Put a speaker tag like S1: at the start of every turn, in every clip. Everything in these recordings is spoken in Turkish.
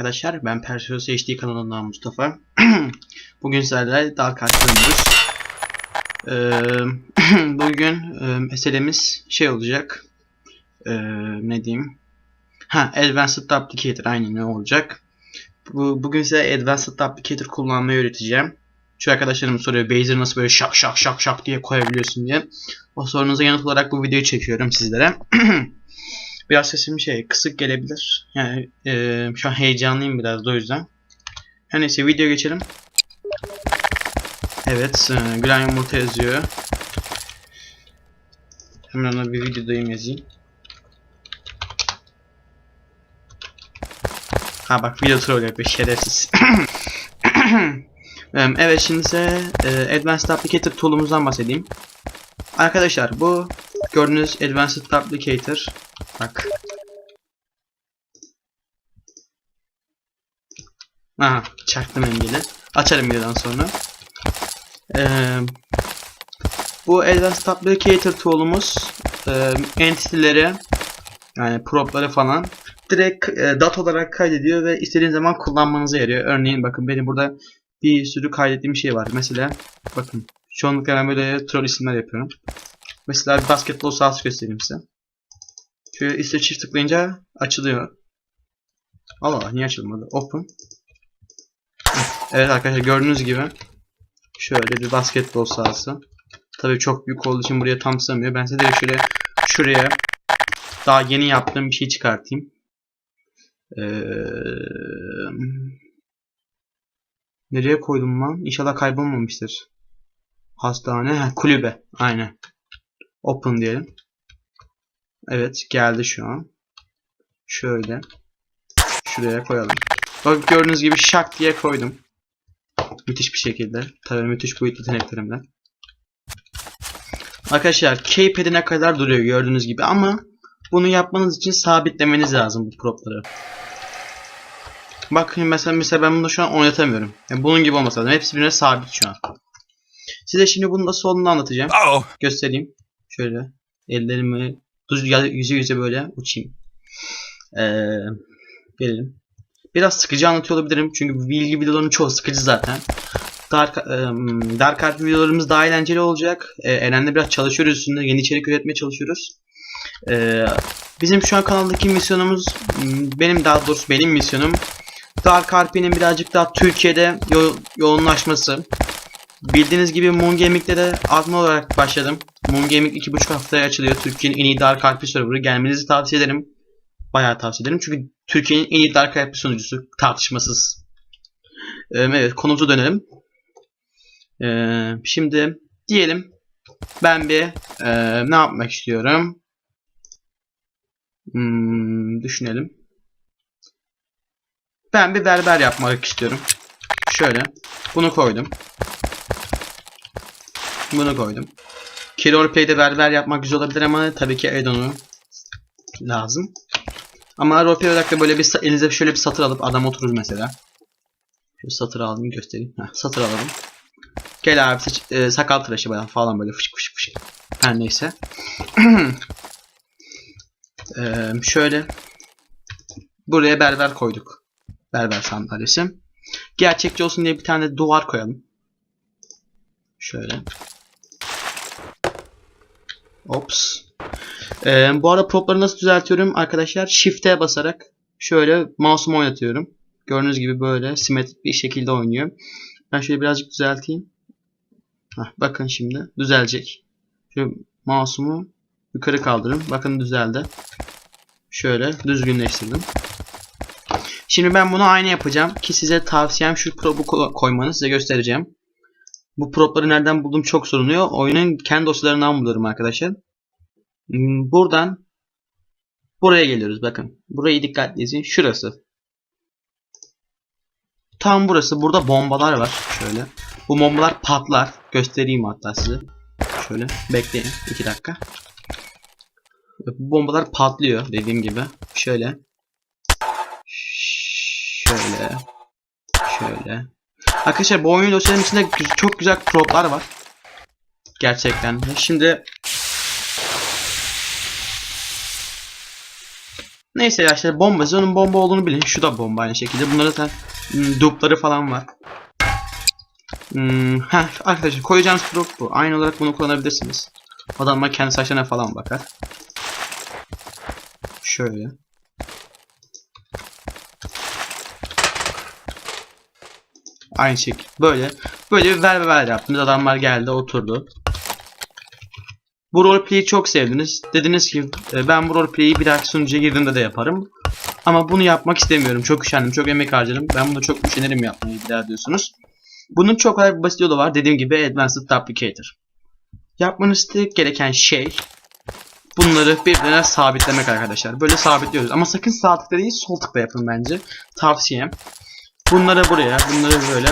S1: arkadaşlar. Ben Perseus HD kanalından Mustafa. Bugün sizlerle daha karşılıyoruz. Ee, bugün e, meselemiz şey olacak. Ee, ne diyeyim? Ha, Advanced Applicator aynen ne olacak? Bu, bugün size Advanced Applicator kullanmayı öğreteceğim. Şu arkadaşlarım soruyor Bazer nasıl böyle şak şak şak şak diye koyabiliyorsun diye. O sorunuza yanıt olarak bu videoyu çekiyorum sizlere. Biraz sesim şey kısık gelebilir. Yani e, şu an heyecanlıyım biraz da o yüzden. Her neyse video geçelim. Evet, e, Gülen Yumurta yazıyor. Hemen ona bir videodayım yazayım. Ha bak video troll yapıyor şerefsiz. Evet şimdi size e, Advanced Applicator tool'umuzdan bahsedeyim. Arkadaşlar bu gördüğünüz Advanced Applicator bak. Aha çaktım engeli. Açarım videodan sonra. Ee, bu Advanced Applicator tool'umuz e, entity'leri yani prop'ları falan direkt e, dat olarak kaydediyor ve istediğiniz zaman kullanmanıza yarıyor. Örneğin bakın benim burada bir sürü kaydettiğim şey var. Mesela bakın çoğunlukla ben böyle troll isimler yapıyorum. Mesela bir basketbol sahası göstereyim size. Şöyle üstte çift tıklayınca açılıyor. Allah Allah niye açılmadı? Open. Evet arkadaşlar gördüğünüz gibi şöyle bir basketbol sahası. Tabii çok büyük olduğu için buraya tam sığmıyor. Ben size de şöyle şuraya daha yeni yaptığım bir şey çıkartayım. Ee, nereye koydum lan? İnşallah kaybolmamıştır. Hastane, ha, kulübe. Aynen. Open diyelim. Evet geldi şu an. Şöyle. Şuraya koyalım. Bak gördüğünüz gibi şak diye koydum. Müthiş bir şekilde. Tabii müthiş boyut yeteneklerimden. Arkadaşlar keypad'ine kadar duruyor gördüğünüz gibi ama bunu yapmanız için sabitlemeniz lazım bu propları. Bakın mesela mesela ben bunu şu an oynatamıyorum. Yani bunun gibi olması lazım. Hepsi birbirine sabit şu an. Size şimdi bunun nasıl olduğunu anlatacağım.
S2: Oh,
S1: Göstereyim. Şöyle ellerimi düz yüze yüze böyle uçayım. Ee, gelelim. Biraz sıkıcı anlatıyor olabilirim çünkü bilgi videolarının çoğu sıkıcı zaten. Dark, e, Dark Art videolarımız daha eğlenceli olacak. E, Eren'le biraz çalışıyoruz üstünde. Yeni içerik üretmeye çalışıyoruz. E, bizim şu an kanaldaki misyonumuz, benim daha doğrusu benim misyonum Dark RP'nin birazcık daha Türkiye'de yo- yoğunlaşması. Bildiğiniz gibi Moon Gaming'de de admin olarak başladım. Moon Gaming 2,5 haftaya açılıyor. Türkiye'nin en iyi Dark RP serverı. Gelmenizi tavsiye ederim. Bayağı tavsiye ederim. Çünkü Türkiye'nin en iyi Dark RP sunucusu. Tartışmasız. Ee, evet konumuza dönelim. Ee, şimdi diyelim ben bir e, ne yapmak istiyorum? Hmm, düşünelim. Ben bir berber yapmak istiyorum. Şöyle. Bunu koydum. Bunu koydum. Ki roleplay'de berber yapmak güzel olabilir ama tabii ki Edon'u lazım. Ama roleplay olarak da böyle bir elinize şöyle bir satır alıp adam oturur mesela. Şöyle satır aldım göstereyim. Heh, satır alalım. Gel abi saç- e, sakal tıraşı falan, böyle fışık fışık fışık. Her neyse. Eee, şöyle. Buraya berber koyduk. Berber sandalyesi. Gerçekçi olsun diye bir tane duvar koyalım. Şöyle. Ops. Ee, bu arada propları nasıl düzeltiyorum arkadaşlar? Shift'e basarak şöyle mouse'umu oynatıyorum. Gördüğünüz gibi böyle simetrik bir şekilde oynuyor. Ben şöyle birazcık düzelteyim. Heh, bakın şimdi düzelecek. Şu mouse'umu yukarı kaldırın. Bakın düzeldi. Şöyle düzgünleştirdim. Şimdi ben bunu aynı yapacağım ki size tavsiyem şu prop'u ko- koymanı size göstereceğim. Bu propları nereden buldum çok soruluyor. Oyunun kendi dosyalarından buluyorum arkadaşlar. Hmm, Buradan buraya geliyoruz bakın. Burayı dikkatli izleyin. Şurası. Tam burası. Burada bombalar var. Şöyle. Bu bombalar patlar. Göstereyim hatta size. Şöyle bekleyin. 2 dakika. Bu bombalar patlıyor dediğim gibi. Şöyle. Şöyle. Şöyle. Arkadaşlar bu oyun dosyalarının içinde çok güzel proplar var. Gerçekten. Şimdi Neyse ya işte bomba. Siz onun bomba olduğunu bilin. Şu da bomba aynı şekilde. Bunların zaten hmm, dupları falan var. Hmm, arkadaşlar koyacağınız prop bu. Aynı olarak bunu kullanabilirsiniz. Adamlar kendi saçlarına falan bakar. Şöyle. Aynı şekilde. Böyle. Böyle bir ver ver yaptınız. Adamlar geldi oturdu. Bu roleplay'i çok sevdiniz. Dediniz ki "E, ben bu roleplay'i bir dahaki sunucuya girdiğimde de yaparım. Ama bunu yapmak istemiyorum. Çok üşendim. Çok emek harcadım. Ben bunu çok üşenirim yapmayı bir daha diyorsunuz. Bunun çok kolay bir basit yolu var. Dediğim gibi Advanced Duplicator. Yapmanız gereken şey bunları birbirine sabitlemek arkadaşlar. Böyle sabitliyoruz. Ama sakın sağ tıkla değil sol tıkla yapın bence. Tavsiyem. Bunları buraya, bunları böyle.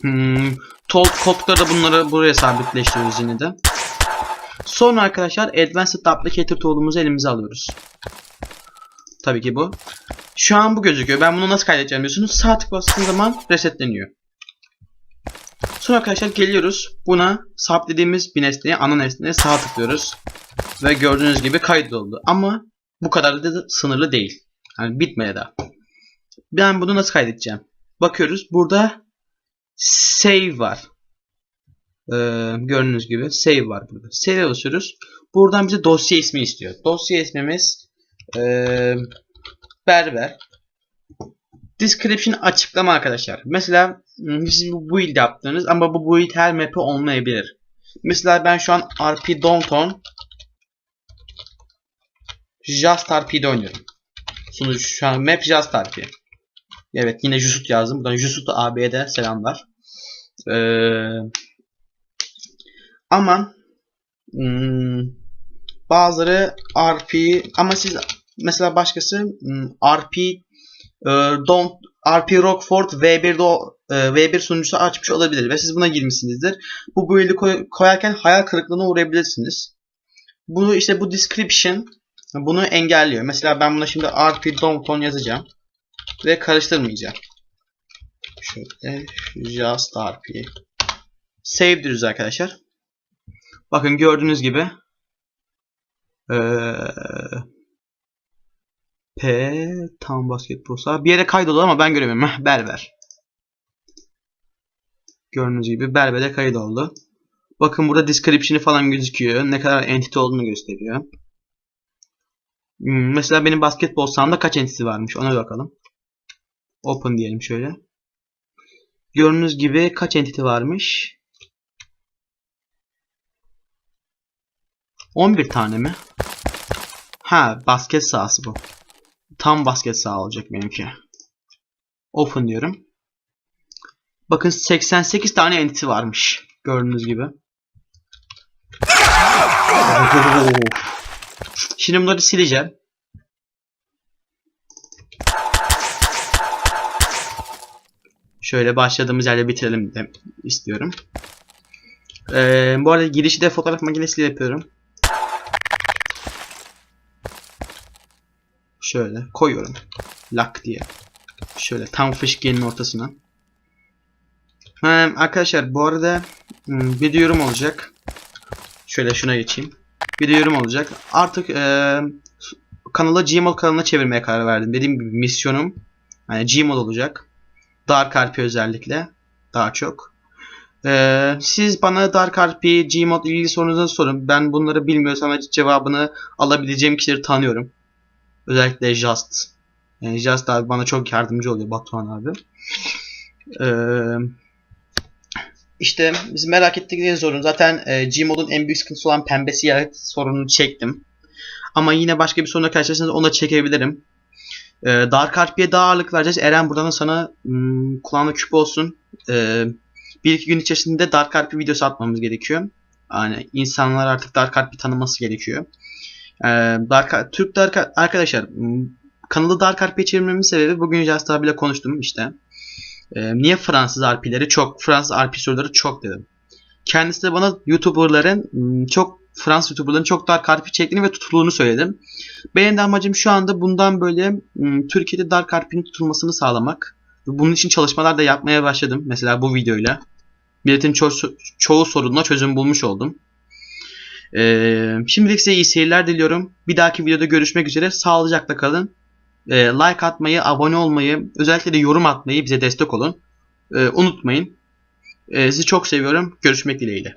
S1: Hmm, tol koltukları da bunları buraya sabitleştiriyoruz yine de. Sonra arkadaşlar Advanced Duplicator tool'umuzu elimize alıyoruz. Tabii ki bu. Şu an bu gözüküyor. Ben bunu nasıl kaydedeceğim diyorsunuz. Sağ tık bastığım zaman resetleniyor. Sonra arkadaşlar geliyoruz. Buna sabitlediğimiz bir nesneye, ana nesneye sağ tıklıyoruz. Ve gördüğünüz gibi kaydoldu. Ama bu kadar da sınırlı değil. Yani bitmeye daha. Ben bunu nasıl kaydedeceğim? Bakıyoruz. Burada save var. Ee, gördüğünüz gibi save var burada. Save basıyoruz. Buradan bize dosya ismi istiyor. Dosya ismimiz ee, berber. Description açıklama arkadaşlar. Mesela hmm, siz bu build yaptınız ama bu build her map'e olmayabilir. Mesela ben şu an RP Downtown Just RP'de oynuyorum. Sonuç şu an map Just RP. Evet yine Jusut yazdım. Buradan Jusut abiye de selamlar. Ee, ama hmm, bazıları RP ama siz mesela başkası hmm, RP e, don't RP Rockford V1'de o, e, V1 sunucusu açmış olabilir ve siz buna girmişsinizdir. Bu build'i koy, koyarken hayal kırıklığına uğrayabilirsiniz. Bunu işte bu description bunu engelliyor. Mesela ben buna şimdi RP Downtown yazacağım ve karıştırmayacağım. Şöyle just RP save diyoruz arkadaşlar. Bakın gördüğünüz gibi ee, P tam basketbol sahası. Bir yere kaydoldu ama ben göremiyorum. Berber. Gördüğünüz gibi Berber'e kaydoldu. Bakın burada description'ı falan gözüküyor. Ne kadar entity olduğunu gösteriyor. Hmm, mesela benim basketbol sahamda kaç entity varmış ona bakalım. Open diyelim şöyle. Gördüğünüz gibi kaç entity varmış? 11 tane mi? Ha basket sahası bu. Tam basket saha olacak benimki. Open diyorum. Bakın 88 tane entity varmış. Gördüğünüz gibi. Şimdi bunları sileceğim. Şöyle başladığımız yerde bitirelim de istiyorum. Ee, bu arada girişi de fotoğraf makinesiyle yapıyorum. Şöyle koyuyorum. Lak diye. Şöyle tam fışkiyenin ortasına. Ee, arkadaşlar bu arada hmm, bir yorum olacak. Şöyle şuna geçeyim. Bir yorum olacak. Artık e, kanalı Gmail kanalına çevirmeye karar verdim. Dediğim gibi misyonum yani Gmail olacak. Dark RP özellikle. Daha çok. Ee, siz bana Dark RP, Gmod ilgili sorunuzu sorun. Ben bunları bilmiyorsam cevabını alabileceğim kişileri tanıyorum. Özellikle Just. Yani Just abi bana çok yardımcı oluyor Batuhan abi. Ee, işte biz merak ettikleri sorun. Zaten e, Gmod'un en büyük sıkıntısı olan pembe siyah sorununu çektim. Ama yine başka bir sorunla karşılaşırsanız onu da çekebilirim. Ee, Dark RP'ye daha ağırlık vereceğiz. Eren buradan sana hmm, kulağına küp olsun. Ee, bir iki gün içerisinde Dark RP videosu atmamız gerekiyor. Yani insanlar artık Dark RP tanıması gerekiyor. Ee, Dark, Türk Dark arkadaşlar hmm, kanalı Dark RP'ye çevirmemin sebebi bugün Just abiyle konuştum işte. Ee, niye Fransız RP'leri çok, Fransız RP soruları çok dedim. Kendisi de bana YouTuber'ların hmm, çok Fransız YouTuber'ların çok Dark RP çektiğini ve tutulduğunu söyledim. Benim de amacım şu anda bundan böyle hmm, Türkiye'de Dark RP'nin tutulmasını sağlamak. Bunun için çalışmalar da yapmaya başladım. Mesela bu videoyla. Milletin ço çoğu sorununa çözüm bulmuş oldum. Ee, şimdilik size iyi seyirler diliyorum. Bir dahaki videoda görüşmek üzere. Sağlıcakla kalın. Ee, like atmayı, abone olmayı, özellikle de yorum atmayı bize destek olun. Ee, unutmayın. Ee, sizi çok seviyorum. Görüşmek dileğiyle.